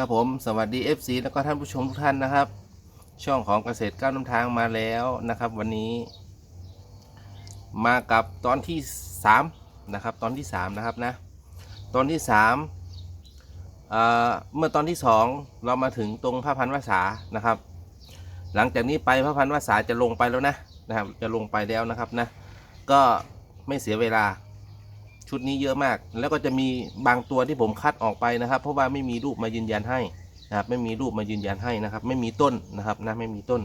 ครับผมสวัสดี FC แล้วก็ท่านผู้ชมทุกท่านนะครับ ช่องของเกษตรก้าวน้ำทางมาแล้วนะครับ วันนี้ มากับตอนที่3นะครับตอนที่3นะครับนะตอนที่3เอ่อเมื่อตอนที่ 2 เรามาถึงตรงพระพันวษานะครับ หลังจากนี้ไปพระพันวษาจะลงไปแล้วนะนะครับจะลงไปแล้วนะครับนะก็ไม่เสียเวลา ชุดนี้เยอะมาก แล้วก็จะมีบางตัวที่ผมคัดออกไปนะครับ เพราะว่าไม่มีรูปมายืนยันให้นะครับ ไม่มีรูปมายืนยันให้นะครับ ไม่มีต้นนะครับนะไม่มีต้น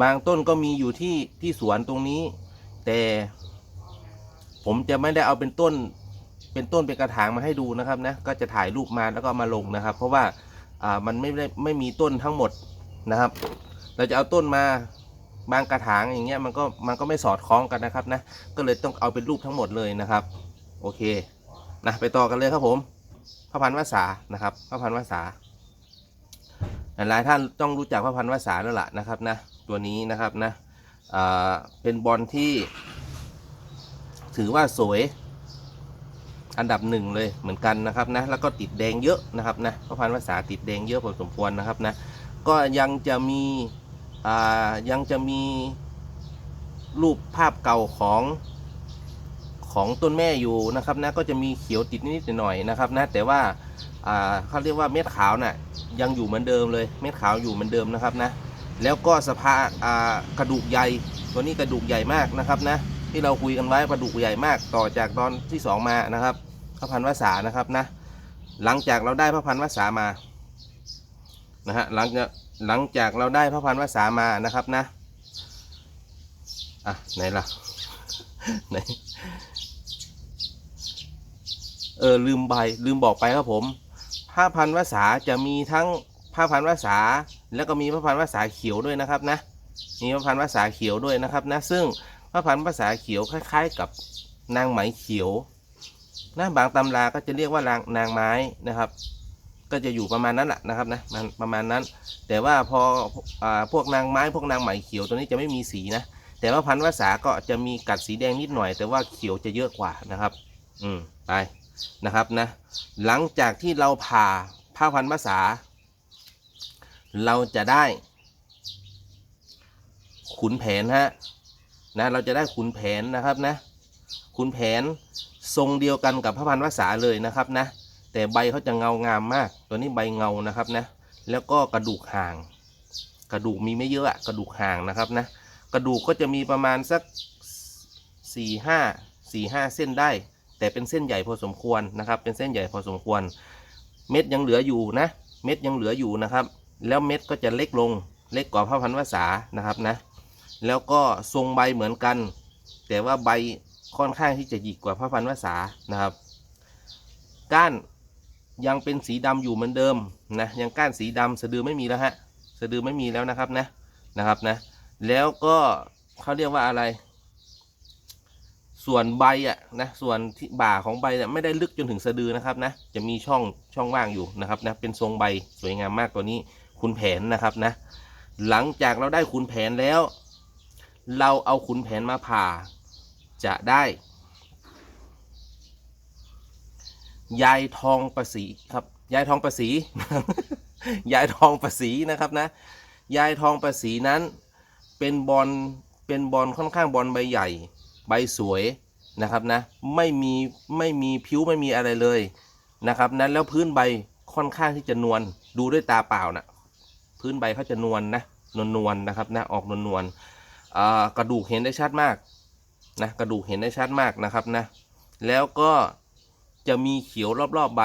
บางต้นก็มีอยู่ที่ที่สวนตรงนี้ แต่ผมจะไม่ได้เอาเป็นต้น เป็นต้นเป็นกระถางมาให้ดูนะครับนะ ก็จะถ่ายรูปมาแล้วก็มาลงนะครับ เพราะว่าอ่ามันไม่ได้ไม่มีต้นทั้งหมดนะครับ เราจะเอาต้นมาบางกระถางอย่างเงี้ยมันก็มันก็ไม่สอดคล้องกันนะครับนะ ก็เลยต้องเอาเป็นรูปทั้งหมดเลยนะครับ โอเคนะไปต่อกันเลยครับผมพระพันวษานะครับพระพันวษาหลายท่านต้องรู้จักพระพันวษาแล้วล่ะนะครับนะตัวนี้นะครับนะเป็นบอลที่ ถือว่าสวยอันดับหนึ่งเลยเหมือนกันนะครับนะแล้วก็ติดแดงเยอะนะครับนะพระพันวษาติดแดงเยอะพอสมควรนะครับนะก็ยังจะมียังจะมีรูปภาพเก่าของ ของต้นแม่อยู่นะครับนะก็จะมีเขียวติดนิดหน่อยนะครับนะแต่ว่าอ่าเขาเรียกว่าเม็ดขาวน่ะยังอยู่เหมือนเดิมเลยเม็ดขาวอยู่เหมือนเดิมนะครับนะแล้วก็สภาอ่ากระดูกใหญ่ตัวนี้กระดูกใหญ่มากนะครับนะที่เราคุยกันไว้กระดูกใหญ่มากต่อจากตอนที่สองมานะครับพระพันวษานะครับนะหลังจากเราได้พระพันวษามานะฮะหลังจากหลังจากเราได้พระพันวษามานะครับนะอะไหนล่ะไหน เออลืมใบลืมบอกไปครับผมผ้าพันวษาจะมีทั้งผ้าพันวษา แล้วก็มีผ้าพันวษาเขียวด้วยนะครับนะมีผ้าพันวษาเขียวด้วยนะครับนะซึ่งผ้าพันวษาเขียวคล้าย ๆ กับนางไหมเขียวนะบางตำราก็จะเรียกว่านางนางไม้นะครับ ก็จะอยู่ประมาณนั้นแหละนะครับนะมันประมาณนั้น แต่ว่าพออาพวกนางไม้พวกนางไหมเขียวตัวนี้จะไม่มีสีนะแต่ว่าพันวษาก็จะมีกัดสีแดงนิดหน่อย แต่ว่าเขียวจะเยอะกว่านะครับ อืมไป นะครับนะหลังจากที่เราผ่าผ้าพันภาษา เราจะได้ ขุนแผนฮะนะเราจะได้ขุนแผนนะครับนะขุนแผนทรงเดียวกันกับพระพันภาษาเลยนะครับนะแต่ใบเขาจะเงางามมาก ตัวนี้ใบเงานะครับนะแล้วก็กระดูกห่าง กระดูกมีไม่เยอะอะกระดูกห่างนะครับนะกระดูกก็จะมีประมาณสักสี่ห้าสี่ห้าเส้นได้ แต่เป็นเส้นใหญ่พอสมควรนะครับ เป็นเส้นใหญ่พอสมควร เม็ดยังเหลืออยู่นะ เม็ดยังเหลืออยู่นะครับ แล้วเม็ดก็จะเล็กลง เล็กกว่าพระพันวษานะครับนะ แล้วก็ทรงใบเหมือนกัน แต่ว่าใบค่อนข้างที่จะหยิกกว่าพระพันวษานะครับ ก้านยังเป็นสีดำอยู่เหมือนเดิมนะ ยังก้านสีดำสะดือไม่มีแล้วฮะ สะดือไม่มีแล้วนะครับนะ นะครับนะ แล้วก็เขาเรียกว่าอะไร ส่วนใบอะนะส่วนที่บ่าของใบเนี่ยไม่ได้ลึกจนถึงสะดือนะครับนะจะมีช่องช่องว่างอยู่นะครับนะเป็นทรงใบสวยงามมากตัวนี้ขุนแผนนะครับนะหลังจากเราได้ขุนแผนแล้ว เราเอาขุนแผนมาผ่าจะได้ยายทองประสีครับยายทองประสียายทองประสีนะครับนะยายทองประสีนั้นเป็นบอลเป็นบอลค่อนข้างบอลใบใหญ่ ใบสวย นะครับนะไม่มีไม่มีผิวไม่มีอะไรเลยนะครับนั้นแล้วพื้นใบค่อนข้างที่จะนวลดูด้วยตาเปล่านะพื้นใบเขาจะนวลนะนวลนวลนะครับนะออกนวลนวลกระดูกเห็นได้ชัดมากนะกระดูกเห็นได้ชัดมากนะครับนะแล้วก็จะมีเขียวรอบๆใบ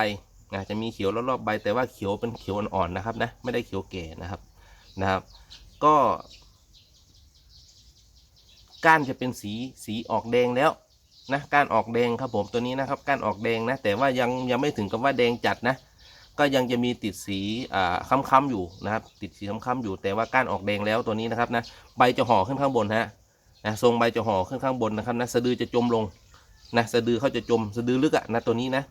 นะจะมีเขียวรอบๆใบ แต่ว่าเขียวเป็นเขียวอ่อนๆนะครับนะไม่ได้เขียวแก่นะครับนะครับก็ก้านจะเป็นสีสีออกแดงแล้ว นะกานออกแดงครับผมตัวนี้นะครับกานออกแดงนะ แต่ว่ายังยังไม่ถึงกับว่าแดงจัดนะ ก็ยังจะมีติดสีอ่าค้ำๆอยู่นะครับ ติดสีค้ำๆอยู่ แต่ว่ากานออกแดงแล้วตัวนี้นะครับนะใบจะห่อขึ้นข้างบนฮะนะทรงใบจะห่อขึ้นข้างบนนะครับนะสะดือจะจมลงนะสะดือเขาจะจมสะดือลึกอะนะตัวนี้นะ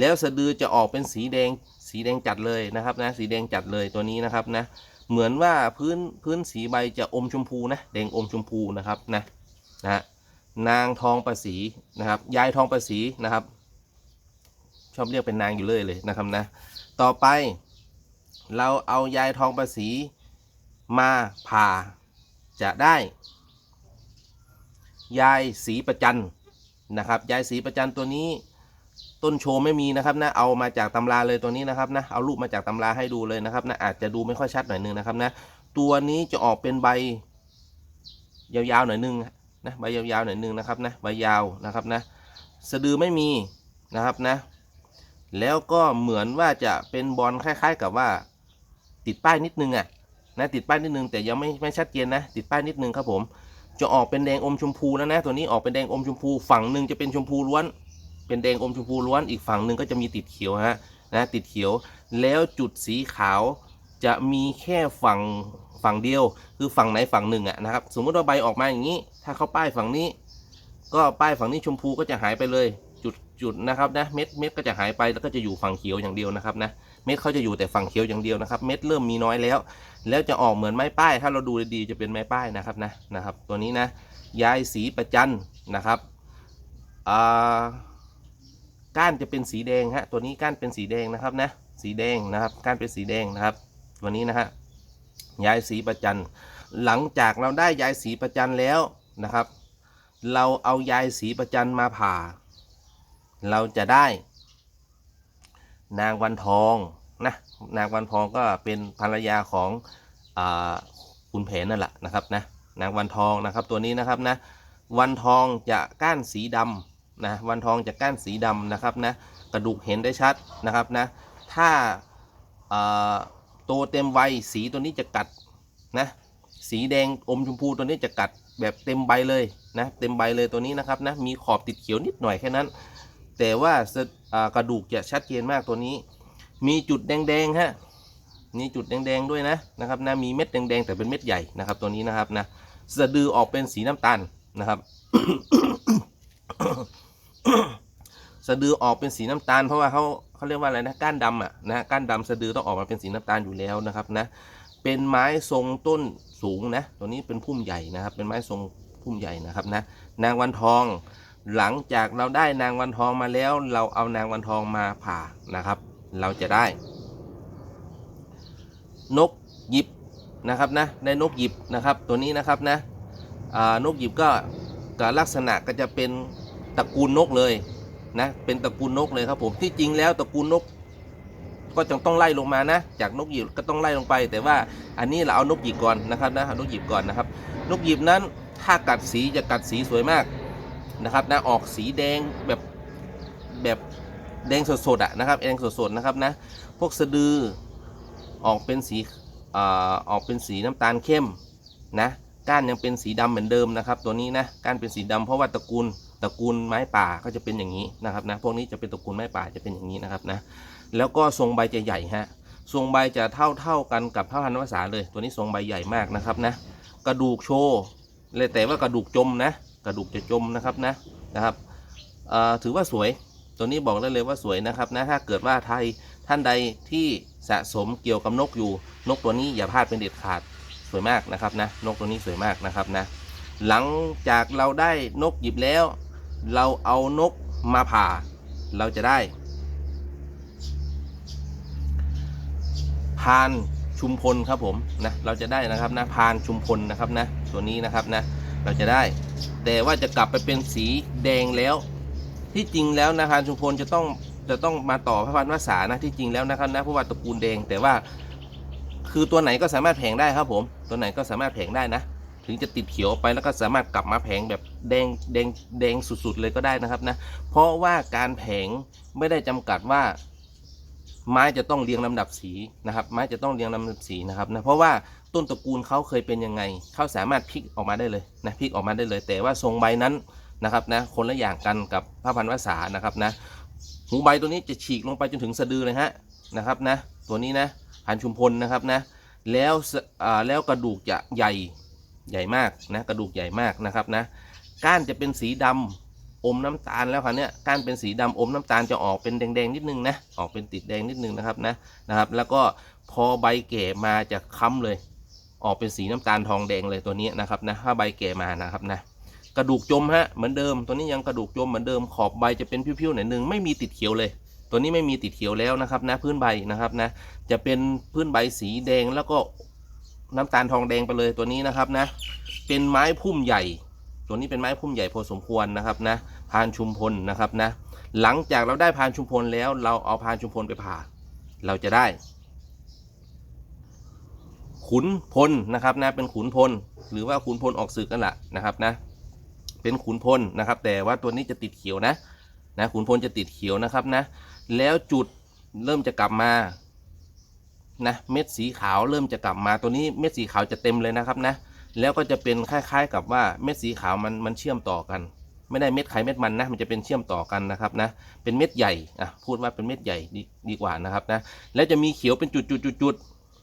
แล้วสะดือจะออกเป็นสีแดงสีแดงจัดเลยนะครับนะสีแดงจัดเลยตัวนี้นะครับนะเหมือนว่าพื้นพื้นสีใบจะอมชมพูนะแดงอมชมพูนะครับนะนะฮะ นางทองประสีนะครับ ยายทองประสีนะครับ ชอบเรียกเป็นนางอยู่เลยเลยนะครับนะ ต่อไป เราเอายายทองประสีมาผ่าจะได้ ยายสีประจันนะครับ ยายสีประจันตัวนี้ต้นโชว์ไม่มีนะครับนะ เอามาจากตำราเลยตัวนี้นะครับนะ เอารูปมาจากตำราให้ดูเลยนะครับนะอาจจะดูไม่ค่อยชัดหน่อยนึงนะครับนะ ตัวนี้จะออกเป็นใบยาวๆหน่อยนึง นะใบยาวๆหน่อยนึงนะครับนะใบยาวนะครับนะสะดือไม่มีนะครับนะ แล้วก็เหมือนว่าจะเป็นบอลคล้าย ๆ กับว่า ติดป้ายนิดนึงอะนะติดป้ายนิดนึงแต่ยังไม่ไม่ชัดเจนนะ ติดป้ายนิดนึงครับผมจะออกเป็นแดงอมชมพูแล้วนะ ตัวนี้ออกเป็นแดงอมชมพู ฝั่งหนึ่งจะเป็นชมพูล้วน เป็นแดงอมชมพูล้วน อีกฝั่งหนึ่งก็จะมีติดเขียวฮะนะติดเขียว แล้วจุดสีขาวจะมีแค่ฝั่งฝั่งเดียว คือฝั่งไหนฝั่งหนึ่งอะนะครับ สมมติว่าใบออกมาอย่างนี้ ถ้าเขาป้ายฝั่งนี้ ก็ป้ายฝั่งนี้ชมพูก็จะหายไปเลยจุดจุดนะครับนะเม็ดเม็ดก็จะหายไปแล้วก็จะอยู่ฝั่งเขียวอย่างเดียวนะครับนะเม็ดเขาจะอยู่แต่ฝั่งเขียวอย่างเดียวนะครับ เม็ดเริ่มมีน้อยแล้ว แล้วจะออกเหมือนไม้ป้าย ถ้าเราดูดีๆจะเป็นไม้ป้ายนะครับนะนะครับ ตัวนี้นะยายสีประจันนะครับอ่าก้านจะเป็นสีแดงฮะตัวนี้ก้านเป็นสีแดงนะครับนะสีแดงนะครับก้านเป็นสีแดงนะครับตัวนี้นะฮะยายสีประจันหลังจากเราได้ยายสีประจันแล้ว นะครับ เราเอายายสีประจันมาผ่า เราจะได้ นางวันทองนะนางวันทองก็เป็นภรรยาของอคุณแผนนั่นแหละนะครับนะนางวันทองนะครับตัวนี้นะครับนะวันทองจะก้านสีดำนะวันทองจะก้านสีดำนะครับนะกระดูกเห็นได้ชัดนะครับนะถ้าโตเต็มวัยสีตัวนี้จะกัดนะสีแดงอมชมพูตัวนี้จะกัด แบบเต็มใบเลยนะเต็มใบเลยตัวนี้นะครับนะมีขอบติดเขียวนิดหน่อยแค่นั้น แต่ว่ากระดูกจะชัดเจนมากตัวนี้ มีจุดแดงๆฮะมีจุดแดงๆด้วยนะนะครับนะมีเม็ดแดงๆแต่เป็นเม็ดใหญ่นะครับ ตัวนี้นะครับนะสะดือออกเป็นสีน้ำตาลนะครับสะดือออกเป็นสีน้ำตาลเพราะว่าเขาเขาเรียกว่าอะไรนะก้านดำอะนะก้านดำสะดือต้องออกมาเป็นสีน้ำตาลอยู่แล้วนะครับนะ เป็นไม้ทรงต้นสูงนะ ตัวนี้เป็นพุ่มใหญ่นะครับ เป็นไม้ทรงพุ่มใหญ่นะครับนะ นางวันทอง หลังจากเราได้นางวันทองมาแล้ว เราเอานางวันทองมาผ่านะครับ เราจะได้ นกหยิบนะครับนะ ได้นกหยิบนะครับ ตัวนี้นะครับนะนกหยิบก็ก็ลักษณะก็จะเป็นตระกูลนกเลยนะ เป็นตระกูลนกเลยครับผม ที่จริงแล้วตระกูลนก ก็จะต้องไล่ลงมานะ จากนกหยิบก็ต้องไล่ลงไป แต่ว่าอันนี้เราเอานกหยิบก่อนนะครับนะเอานกหยิบก่อนนะครับ นกหยิบนั้นถ้ากัดสีจะกัดสีสวยมากนะครับนะออกสีแดงแบบแบบแดงสดๆอะนะครับแดงสดๆนะครับนะพวกสะดือออกเป็นสีอออกเป็นสีน้ำตาลเข้มนะก้านยังเป็นสีดำเหมือนเดิมนะครับ ตัวนี้นะก้านเป็นสีดำเพราะว่าตระกูลตระกูลไม้ป่าก็จะเป็นอย่างนี้นะครับนะพวกนี้จะเป็นตระกูลไม้ป่าจะเป็นอย่างนี้นะครับนะ แล้วก็ทรงใบจะใหญ่ฮะทรงใบจะเท่าเท่ากันกับพระพันวษาเลย ตัวนี้ทรงใบใหญ่มากนะครับนะ กระดูกโชว์เลยแต่ว่ากระดูกจมนะ กระดูกจะจมนะครับนะนะครับถือว่าสวยตัวนี้บอกได้เลยว่าสวยนะครับนะถ้าเกิดว่าไทยท่านใดที่สะสมเกี่ยวกับนกอยู่ นกตัวนี้อย่าพลาดเป็นเด็ดขาดสวยมากนะครับนะนกตัวนี้สวยมากนะครับนะ หลังจากเราได้นกหยิบแล้ว เราเอานกมาผ่า เราจะได้ พานชุมพลครับผมนะเราจะได้นะครับนะพานชุมพลนะครับนะตัวนี้นะครับนะเราจะได้ แต่ว่าจะกลับไปเป็นสีแดงแล้ว ที่จริงแล้วนะพานชุมพลจะต้องจะต้องมาต่อพระพันวษานะที่จริงแล้วนะครับนะเพราะว่าตระกูลแดงแต่ว่า คือตัวไหนก็สามารถแผงได้ครับผม ตัวไหนก็สามารถแผงได้นะ ถึงจะติดเขียวไปแล้วก็สามารถกลับมาแผงแบบแดงแดงแดงสุดๆเลยก็ได้นะครับนะเพราะว่าการแผงไม่ได้จำกัดว่า ไม้จะต้องเรียงลำดับสีนะครับไม้จะต้องเรียงลำดับสีนะครับนะเพราะว่าต้นตระกูลเขาเคยเป็นยังไงเขาสามารถพลิกออกมาได้เลยนะพลิกออกมาได้เลย แต่ว่าทรงใบนั้นนะครับนะคนละอย่างกันกับพระพันวษานะครับนะหูใบตัวนี้จะฉีกลงไปจนถึงสะดือเลยฮะนะครับนะตัวนี้นะพันชุมพลนะครับนะแล้วแล้วกระดูกจะใหญ่ใหญ่มากนะกระดูกใหญ่มากนะครับนะก้านจะเป็นสีดำ อมน้ำตาลแล้วครับเนี่ยก้านเป็นสีดำอมน้ำตาลจะออกเป็นแดงๆนิดนึงนะออกเป็นติดแดงนิดนึงนะครับนะนะครับ แล้วก็พอใบแก่มาจะค้ำเลย ออกเป็นสีน้ำตาลทองแดงเลยตัวนี้นะครับนะถ้าใบแก่มานะครับนะกระดูกจมฮะเหมือนเดิมตัวนี้ยังกระดูกจมเหมือนเดิมขอบใบจะเป็นพิ้วๆหน่อยนึงไม่มีติดเขียวเลยตตัวนี้ไม่มีติดเขียวแล้วนะครับนะพื้นใบนะครับนะจะเป็นพื้นใบสีแดงแล้วก็น้ำตาลทองแดงไปเลยตัวนี้นะครับนะเป็นไม้พุ่มใหญ่ ตัวนี้เป็นไม้พุ่มใหญ่พอสมควรนะครับนะพานชุมพลนะครับนะหลังจากเราได้พานชุมพลแล้ว เราเอาพานชุมพลไปผ่า เราจะได้ ขุนพลนะครับนะเป็นขุนพล หรือว่าขุนพลออกศึกนั่นละนะครับนะเป็นขุนพลนะครับ แต่ว่าตัวนี้จะติดเขียวนะนะขุนพลจะติดเขียวนะครับนะ แล้วจุดเริ่มจะกลับมานะเม็ดสีขาวเริ่มจะกลับมาตัวนี้เม็ดสีขาวจะเต็มเลยนะครับนะ แล้วก็จะเป็นคล้ายๆ กับว่าเม็ดสีขาวมันมันเชื่อมต่อกัน ไม่ได้เม็ดไข่เม็ดมันนะมันจะเป็นเชื่อมต่อกันนะครับนะเป็นเม็ดใหญ่อะพูดว่าเป็นเม็ดใหญ่ดีดีกว่านะครับนะแล้วจะมีเขียวเป็นจุดจุดจุดจุด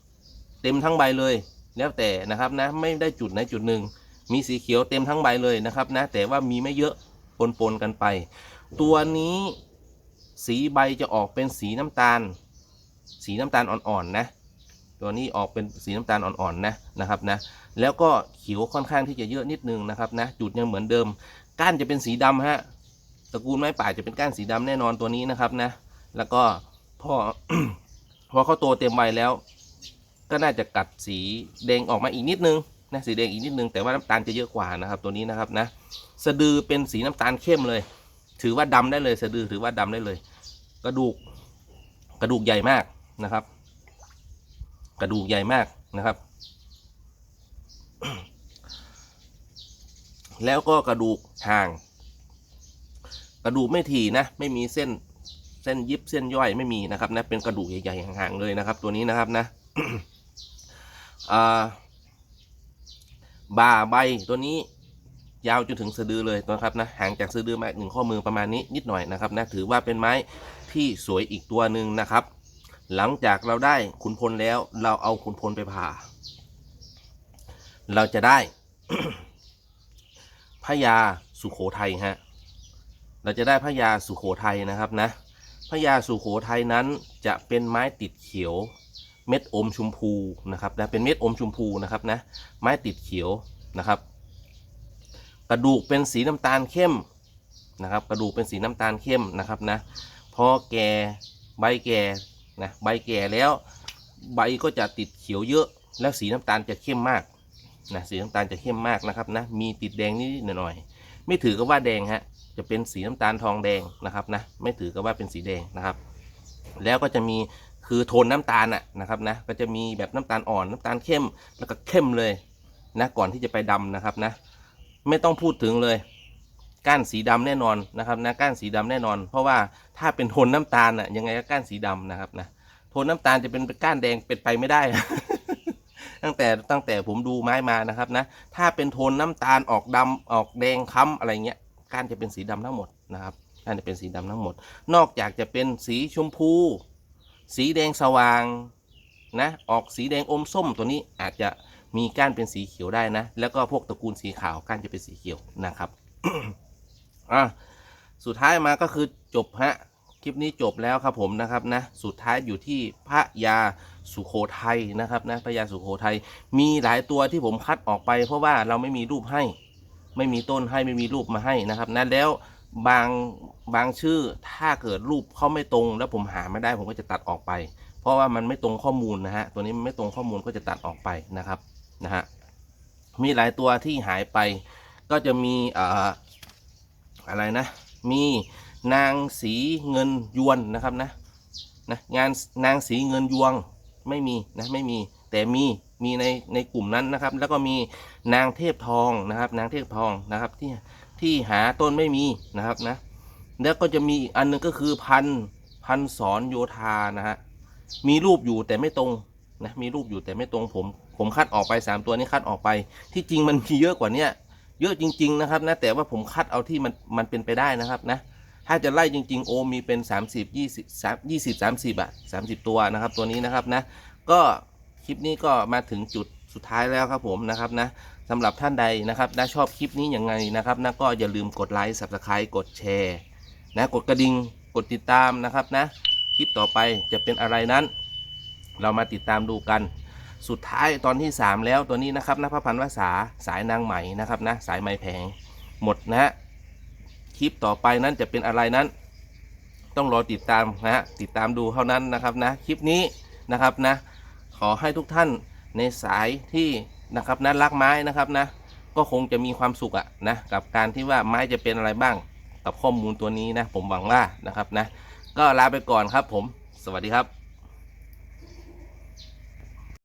ๆเต็มทั้งใบเลย แล้วแต่นะครับนะไม่ได้จุดไหนจุดหนึ่งมีสีเขียวเต็มทั้งใบเลยนะครับนะแต่ว่ามีไม่เยอะปนๆกันไป ตัวนี้สีใบจะออกเป็นสีน้ำตาล สีน้ำตาลอ่อนๆนะ ตัวนี้ออกเป็นสีน้ำตาลอ่อนๆนะนะครับนะแล้วก็เขียวค่อนข้างที่จะเยอะนิดนึงนะครับนะจุดยังเหมือนเดิม ก้านจะเป็นสีดำฮะตระกูลไม้ป่าจะเป็นก้านสีดำแน่นอนตัวนี้นะครับนะ แล้วก็พอพอเขาโตเต็มใบแล้ว ก็น่าจะกัดสีแดงออกมาอีกนิดนึงนะสีแดงอีกนิดนึงแต่ว่าน้ำตาลจะเยอะกว่านะครับ ตัวนี้นะครับนะสะดือเป็นสีน้ำตาลเข้มเลย ถือว่าดำได้เลย สะดือถือว่าดำได้เลย กระดูกกระดูกใหญ่มากนะครับ กระดูกใหญ่มากนะครับ แล้วก็กระดูกห่าง กระดูกไม่ถี่นะ ไม่มีเส้นเส้นยิบเส้นย่อยไม่มีนะครับนะเป็นกระดูกใหญ่ๆห่างๆเลยนะครับ ตัวนี้นะครับนะบ่าใบตัวนี้ยาวจนถึงสะดือเลยนะครับนะห่างจากสะดือมาหนึ่งข้อมือประมาณนี้นิดหน่อยนะครับนะถือว่าเป็นไม้ที่สวยอีกตัวหนึ่งนะครับ หลังจากเราได้ขุนพลแล้ว เราเอาขุนพลไปผ่า เราจะได้พญาสุโขทัยฮะ เราจะได้พญาสุโขทัยนะครับนะพญาสุโขทัยนั้นจะเป็นไม้ติดเขียวเม็ดอมชมพูนะครับนะเป็นเม็ดอมชมพูนะครับนะไม้ติดเขียวนะครับ กระดูกเป็นสีน้ำตาลเข้มนะครับ กระดูกเป็นสีน้ำตาลเข้มนะครับนะพอแก่ใบแก่ นะใบแก่แล้ว ใบก็จะติดเขียวเยอะ แล้วสีน้ำตาลจะเข้มมากนะสีน้ำตาลจะเข้มมากนะครับนะมีติดแดงนิดหน่อย ไม่ถือกับว่าแดงฮะจะเป็นสีน้ำตาลทองแดงนะครับนะไม่ถือกับว่าเป็นสีแดงนะครับ แล้วก็จะมีคือโทนน้ำตาลน่ะนะครับนะก็จะมีแบบน้ำตาลอ่อนน้ำตาลเข้มแล้วก็เข้มเลยนะก่อนที่จะไปดำนะครับนะไม่ต้องพูดถึงเลย ก้านสีดำแน่นอนนะครับนะก้านสีดำแน่นอน เพราะว่าถ้าเป็นโทนน้ำตาลน่ะยังไงก็ก้านสีดำนะครับนะโทนน้ำตาลจะเป็นก้านแดงเป็นไปไม่ได้ ตั้งแต่ตั้งแต่ผมดูไม้มานะครับนะถ้าเป็นโทนน้ำตาลออกดำออกแดงค้ำอะไรเงี้ยก้านจะเป็นสีดำทั้งหมดนะครับก้านจะเป็นสีดำทั้งหมด นอกจากจะเป็นสีชมพู สีแดงสว่างนะออกสีแดงอมส้มตัวนี้อาจจะมีก้านเป็นสีเขียวได้นะ แล้วก็พวกตระกูลสีขาวก้านจะเป็นสีเขียวนะครับ อะสุดท้ายมาก็คือจบฮะคลิปนี้จบแล้วครับผมนะครับนะสุดท้ายอยู่ที่พระยาสุโขทัยนะครับนะพระยาสุโขทัยมีหลายตัวที่ผมคัดออกไป เพราะว่าเราไม่มีรูปให้ ไม่มีต้นให้ไม่มีรูปมาให้นะครับนะแล้วบางบางชื่อถ้าเกิดรูปเขาไม่ตรง แล้วผมหาไม่ได้ผมก็จะตัดออกไป เพราะว่ามันไม่ตรงข้อมูลนะฮะตัวนี้มันไม่ตรงข้อมูลก็จะตัดออกไปนะครับนะฮะมีหลายตัวที่หายไปก็จะมีเอ่อ อะไรนะ มีนางสีเงินยวนนะครับนะนะงานนางสีเงินยวงไม่มีนะไม่มีแต่มีมีในในกลุ่มนั้นนะครับ แล้วก็มีนางเทพทองนะครับ นางเทพทองนะครับที่ที่หาต้นไม่มีนะครับนะแล้วก็จะมีอีกอันหนึงก็คือพันพันสอนโยธานะฮะมีรูปอยู่แต่ไม่ตรงนะมีรูปอยู่แต่ไม่ตรงผม ผมคัดออกไปสามตัวนี้คัดออกไป ที่จริงมันมีเยอะกว่าเนี้ย เยอะจริง ๆ นะครับนะแต่ว่าผมคัดเอาที่มันมันเป็นไปได้นะครับนะถ้าจะไล่จริง ๆ โอมีเป็น 30 20 3 20 30อะ30 ตัวนะครับ ตัวนี้นะครับนะก็คลิปนี้ก็มาถึงจุดสุดท้ายแล้วครับผมนะครับนะสำหรับท่านใดนะครับนะชอบคลิปนี้ยังไงนะครับนะก็อย่าลืมกดไลค์ Subscribe กดแชร์นะกดกระดิ่งกดติดตามนะครับนะคลิปต่อไปจะเป็นอะไรนั้น เรามาติดตามดูกัน สุดท้ายตอนที่ 3 แล้วตัวนี้นะครับนะพระพันวษาสายนางไหมนะครับนะสายไหมแผงหมดนะฮะคลิปต่อไปนั้นจะเป็นอะไรนั้น ต้องรอติดตามนะฮะติดตามดูเท่านั้นนะครับนะคลิปนี้นะครับนะขอให้ทุกท่านในสายที่นะครับนะรักไม้นะครับนะก็คงจะมีความสุขอะนะกับการที่ว่าไม้จะเป็นอะไรบ้างกับข้อมูลตัวนี้นะผมหวังว่านะครับนะก็ลาไปก่อนครับผม สวัสดีครับ